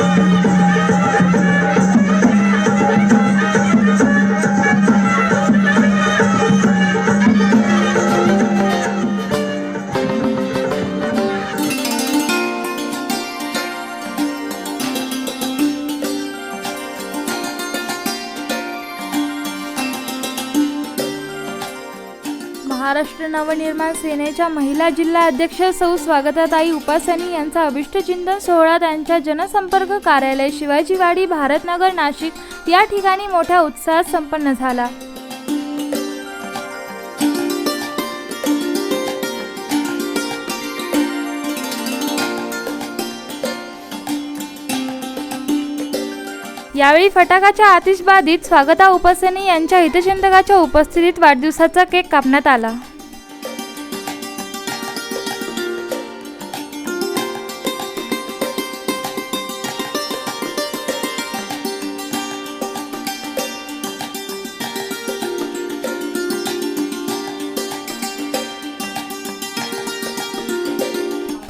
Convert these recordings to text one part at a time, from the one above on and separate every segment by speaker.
Speaker 1: Thank you. Maharashtra Navnirman सेनेच्या महिला जिल्हा अध्यक्ष सौ स्वागताताई उपासनी यांचा अभिष्टचिंतन सोहळा त्यांच्या जनसंपर्क कार्यालय शिवाजीवाडी भारतनगर नाशिक या ठिकाणी मोठ्या उत्साहात संपन्न झाला. यावेळी फटाकाच्या आतिषबाजीत स्वागता उपासनी यांच्या हितचिंतकाच्या उपस्थितीत वाढदिवसाचा केक कापण्यात आला.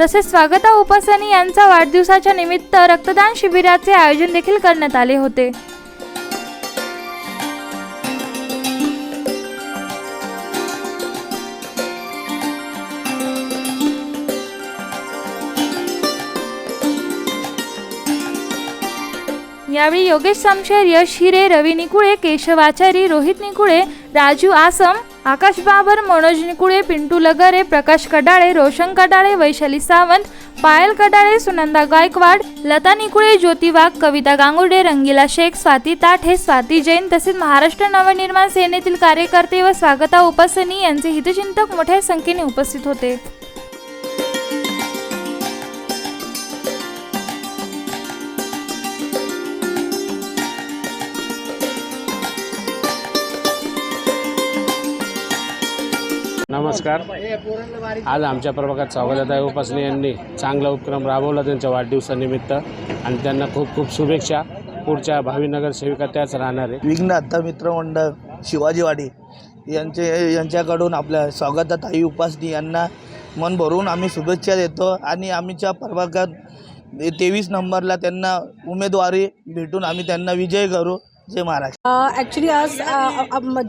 Speaker 1: तसेच स्वागता उपासनी यांचा वाढदिवसाच्या निमित्त रक्तदान शिबिराचे आयोजन देखील करण्यात आले होते. यावेळी योगेश समशेर यश हिरे रवी निकुळे केशव आचारी रोहित निकुळे राजू आसम आकाश बाबर मनोज निकुळे पिंटू लगरे प्रकाश कडाळे रोशन कडाळे वैशाली सावंत पायल कडाळे सुनंदा गायकवाड लता निकुळे ज्योती वाघ कविता गांगुर्डे रंगीला शेख स्वाती ताठे स्वाती जैन तसेच महाराष्ट्र नवनिर्माण सेनेतील कार्यकर्ते व स्वागता उपासनी यांचे हितचिंतक मोठ्या संख्येने उपस्थित होते.
Speaker 2: नमस्कार. आज आमच्या प्रभागात स्वागताताई उपासने यांनी चांगला उपक्रम राबवला त्यांच्या वाढदिवसानिमित्त. आणि त्यांना खूप खूप शुभेच्छा. पुढच्या भावी नगरसेविका त्याच राहणार आहे
Speaker 3: विघ्नाथ मित्रमंडळ शिवाजीवाडी यांचे यांच्याकडून आपल्या स्वागताताई उपासनी यांना मन भरून आम्ही शुभेच्छा देतो. आणि आमच्या प्रभागात तेवीस नंबरला त्यांना उमेदवारी भेटून आम्ही त्यांना विजय करू. जय महाराज.
Speaker 4: ॲक्च्युली आज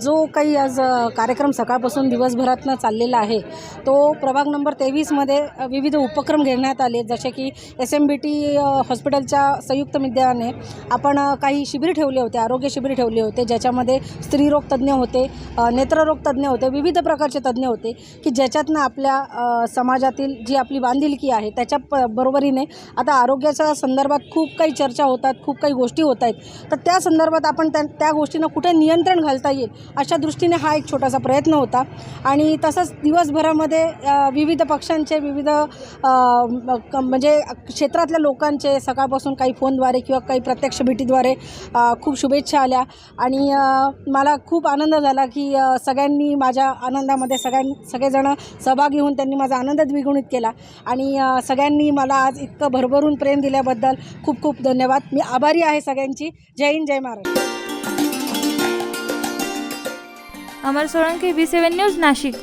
Speaker 4: जो काही आज कार्यक्रम सकाळपासून दिवसभरातनं चाललेला आहे तो प्रभाग नंबर तेवीसमध्ये विविध उपक्रम घेण्यात आले जसे की एस एम बी टी हॉस्पिटलच्या संयुक्त विद्याने आपण काही शिबिर ठेवले होते आरोग्य शिबिर ठेवले होते ज्याच्यामध्ये स्त्रीरोग तज्ज्ञ होते नेत्ररोग तज्ज्ञ होते विविध प्रकारचे तज्ज्ञ होते की ज्याच्यातनं आपल्या समाजातील जी आपली बांधिलकी आहे त्याच्या प बरोबरीने आता आरोग्याच्या संदर्भात खूप काही चर्चा होतात खूप काही गोष्टी होत आहेत. तर त्या संदर्भात आपण त्या त्या गोष्टींना कुठे नियंत्रण घालता येईल अशा दृष्टीने हा एक छोटासा प्रयत्न होता. आणि तसंच दिवसभरामध्ये विविध पक्षांचे विविध म्हणजे क्षेत्रातल्या लोकांचे सकाळपासून काही फोनद्वारे किंवा काही प्रत्यक्ष भेटीद्वारे खूप शुभेच्छा आल्या. आणि मला खूप आनंद झाला की सगळ्यांनी माझ्या आनंदामध्ये सगळ्यां सगळेजणं सहभागी होऊन त्यांनी माझा आनंद द्विगुणित केला. आणि सगळ्यांनी मला आज इतकं भरभरून प्रेम दिल्याबद्दल खूप खूप धन्यवाद. मी आभारी आहे सगळ्यांची. जय हिंद जय Maharashtra.
Speaker 1: Amar Solanke B seven news Nashik